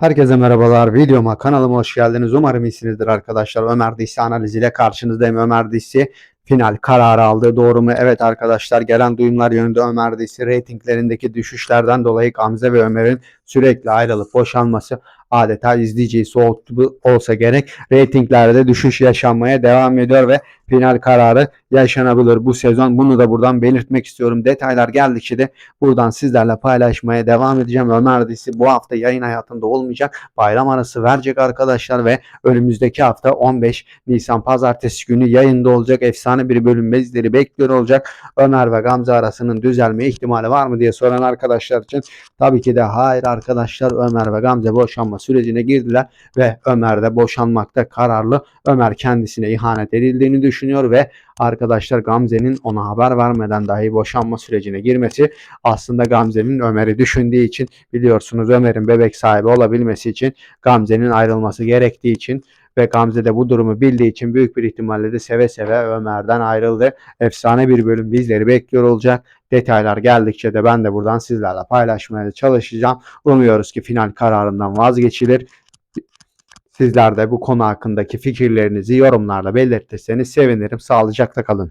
Herkese merhabalar. Videoma kanalıma hoş geldiniz. Umarım iyisinizdir arkadaşlar. Ömer Disi analiziyle karşınızdayım. Ömer Disi final kararı aldı. Doğru mu? Evet arkadaşlar gelen duyumlar yönünde Ömer Disi reytinglerindeki düşüşlerden dolayı Gamze ve Ömer'in sürekli ayrılıp boşanması adeta izleyiciyi soğuttu olsa gerek. Reytinglerde düşüş yaşanmaya devam ediyor ve final kararı yaşanabilir bu sezon. Bunu da buradan belirtmek istiyorum. Detaylar geldikçe de buradan sizlerle paylaşmaya devam edeceğim. Ömer dizisi bu hafta yayın hayatında olmayacak. Bayram arası verecek arkadaşlar ve önümüzdeki hafta 15 Nisan pazartesi günü yayında olacak. Efsane bir bölüm bizleri bekliyor olacak. Ömer ve Gamze arasının düzelme ihtimali var mı diye soran arkadaşlar için tabii ki de hayır arkadaşlar Ömer ve Gamze boşanma sürecine girdiler ve Ömer de boşanmakta kararlı. Ömer kendisine ihanet edildiğini düşünüyor ve arkadaşlar Gamze'nin ona haber vermeden dahi boşanma sürecine girmesi aslında Gamze'nin Ömer'i düşündüğü için biliyorsunuz Ömer'in bebek sahibi olabilmesi için Gamze'nin ayrılması gerektiği için ve Gamze de bu durumu bildiği için büyük bir ihtimalle de seve seve Ömer'den ayrıldı. Efsane bir bölüm bizleri bekliyor olacak. Detaylar geldikçe de ben de buradan sizlerle paylaşmaya çalışacağım. Umuyoruz ki final kararından vazgeçilir. Sizler de bu konu hakkındaki fikirlerinizi yorumlarda belirtirseniz sevinirim. Sağlıcakla kalın.